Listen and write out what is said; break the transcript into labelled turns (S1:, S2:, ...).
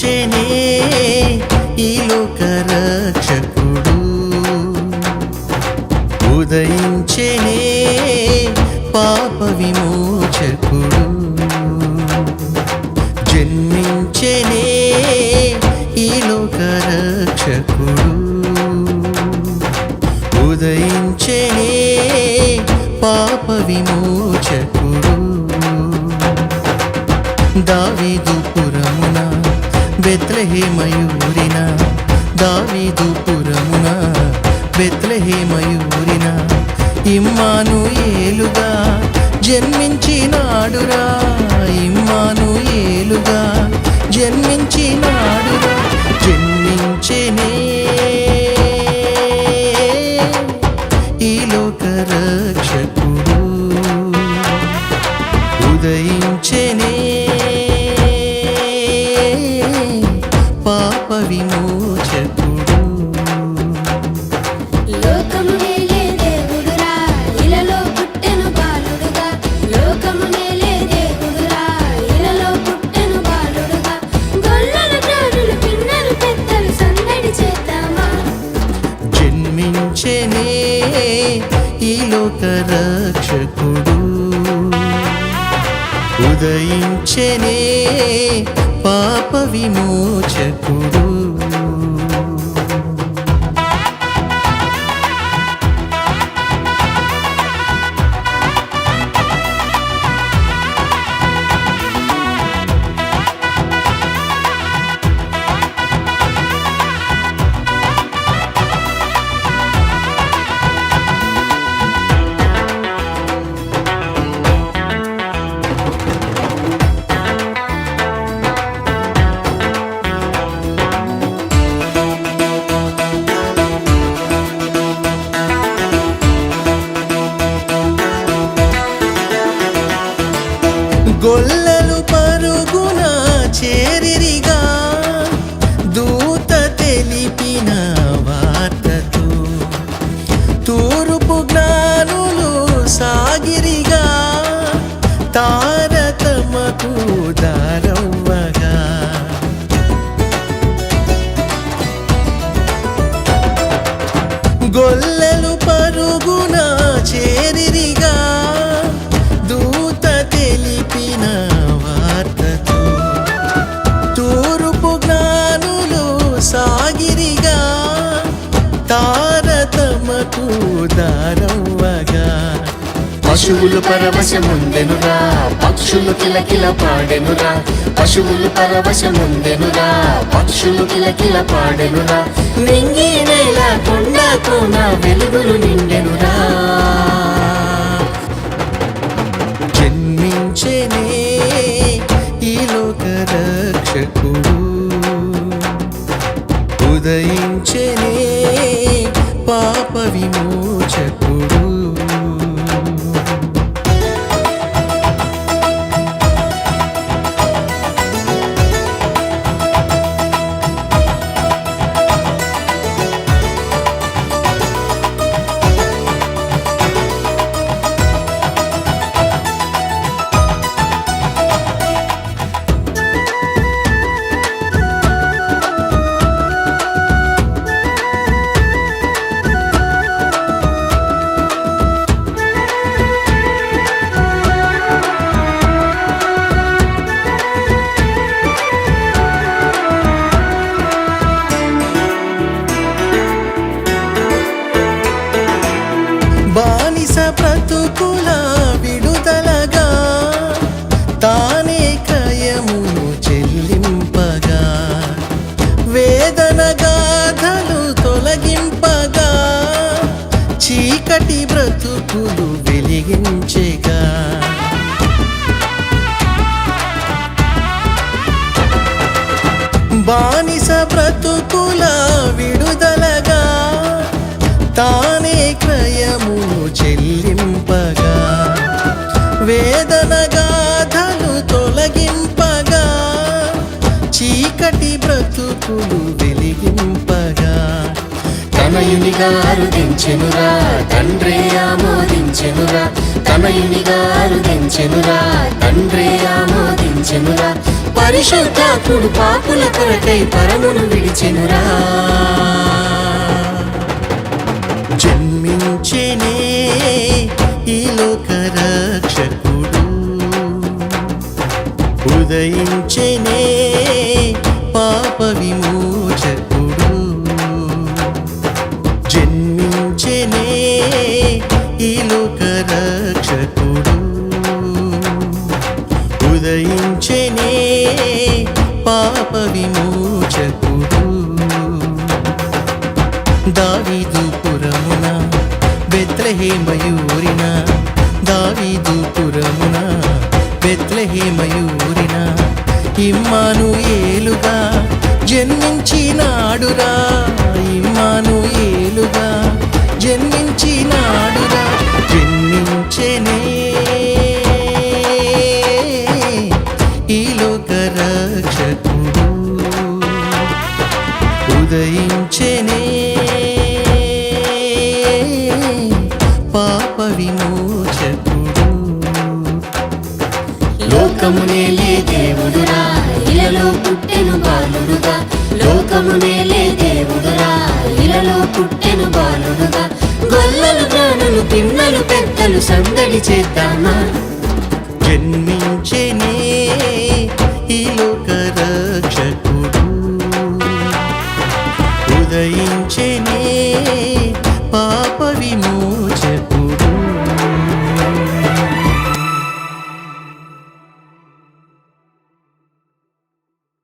S1: జన్మించేనే ఈ లోక రక్షకుడు ఉదయించేనే పాప విమోచకుడు. జన్మించేనే ఈ లోక రక్షకుడు ఉదయించేనే పాప విమోచకుడు. దావిదు బెత్లహేమయూరిన దావీదుపురమున బెత్లహేమయూరిన ఇమ్మాను ఏలుగా జన్మించినాడురా ఇమ్మాను ఏలుగా జన్మించినాడురా జన్మించేనే. ఈ లోక రక్షకుడు ఉదయించేనే. లోక రక్షకుడు. ఉదయించనే పాప విమోచకుడు. గొల్లలు పరుగున చేరిరిగా
S2: పశువులు పరవశముందెనురా. పక్షులు కిలకిల పాడెనురా. పశువులు పరవశముందెనురా. పక్షులు కిలకిల పాడెనురా. నింగి నేల కొండ కోన వెలుగులు నిండెనురా.
S1: జన్మించేనే ఈ లోక రక్షకుడు. ఉదయించేనే పాప విమోచకుడు. బ్రతుకుల విడుదలగా తానే క్రయమును చెల్లింపగా వేదన గాథలు తొలగింపగా చీకటి బ్రతుకులు వెలిగించగా. బానిస బ్రతుకుల విడుదలగా తా
S2: తనయునిగారు దించెనురా తండ్రి ఆమోదించెనురా తనయునిగారు దించెనురా తండ్రి ఆమోదించెనురా పరిశుద్ధాత్ముడు పాపుల కొరకై పరమును విడిచెనురా.
S1: విమోచకుడు. దావీదు పురమున బెత్లహేమయూరిన దావీదు పురమున బెత్లహేమయూరిన ఇమ్మాను ఏలుగా జన్మించినాడురా. ఉదయించెనే. పాప విమోచకుడు.
S2: లోకమునేలే దేవుడురా ఇలలో పుట్టెను బాలుడుగా. లోకమునేలే దేవుడురా ఇలలో పుట్టెను బాలుడుగా. గొల్లలు ప్రాణులు పిన్నలు పెద్దలు సందడి చేద్దామా?
S1: జన్మించెనే